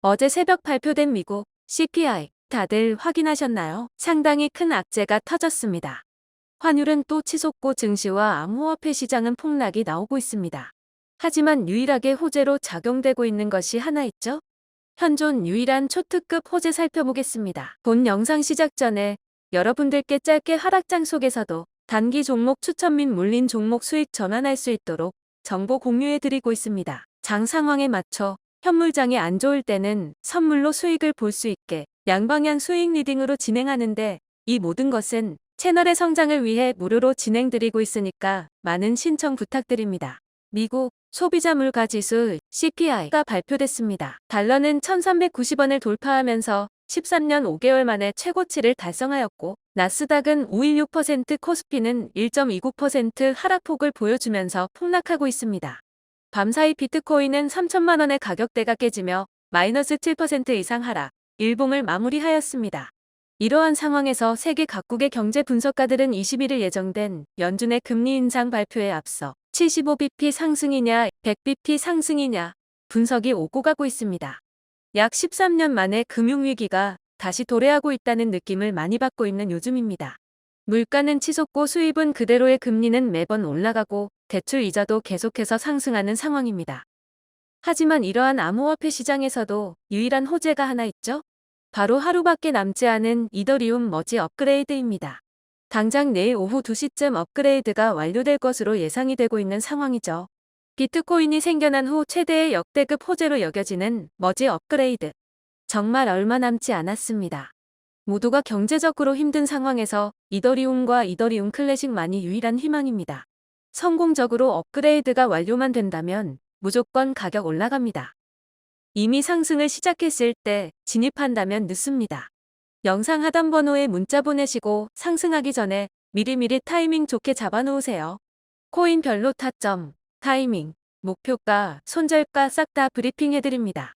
어제 새벽 발표된 미국 CPI 다들 확인하셨나요? 상당히 큰 악재가 터졌습니다. 환율은 또 치솟고 증시와 암호화폐 시장은 폭락이 나오고 있습니다. 하지만 유일하게 호재로 작용되고 있는 것이 하나 있죠? 현존 유일한 초특급 호재 살펴보겠습니다. 본 영상 시작 전에 여러분들께 짧게 하락장 속에서도 단기 종목 추천 및 물린 종목 수익 전환할 수 있도록 정보 공유해 드리고 있습니다. 장 상황에 맞춰 현물장이 안 좋을 때는 선물로 수익을 볼 수 있게 양방향 수익 리딩으로 진행하는데 이 모든 것은 채널의 성장을 위해 무료로 진행드리고 있으니까 많은 신청 부탁드립니다. 미국 소비자 물가 지수 CPI가 발표됐습니다. 달러는 1390원을 돌파하면서 13년 5개월 만에 최고치를 달성하였고 나스닥은 5.16% 코스피는 1.29% 하락폭을 보여주면서 폭락하고 있습니다. 밤사이 비트코인은 3천만 원의 가격대가 깨지며 마이너스 7% 이상 하락, 일봉을 마무리하였습니다. 이러한 상황에서 세계 각국의 경제 분석가들은 21일 예정된 연준의 금리 인상 발표에 앞서 75bp 상승이냐 100bp 상승이냐 분석이 오고 가고 있습니다. 약 13년 만에 금융위기가 다시 도래하고 있다는 느낌을 많이 받고 있는 요즘입니다. 물가는 치솟고 수입은 그대로의 금리는 매번 올라가고 대출 이자도 계속해서 상승하는 상황입니다. 하지만 이러한 암호화폐 시장에서도 유일한 호재가 하나 있죠? 바로 하루밖에 남지 않은 이더리움 머지 업그레이드입니다. 당장 내일 오후 2시쯤 업그레이드가 완료될 것으로 예상이 되고 있는 상황이죠. 비트코인이 생겨난 후 최대의 역대급 호재로 여겨지는 머지 업그레이드. 정말 얼마 남지 않았습니다. 모두가 경제적으로 힘든 상황에서 이더리움과 이더리움 클래식만이 유일한 희망입니다. 성공적으로 업그레이드가 완료만 된다면 무조건 가격 올라갑니다. 이미 상승을 시작했을 때 진입한다면 늦습니다. 영상 하단 번호에 문자 보내시고 상승하기 전에 미리미리 타이밍 좋게 잡아놓으세요. 코인별로 타점, 타이밍, 목표가, 손절가 싹 다 브리핑 해드립니다.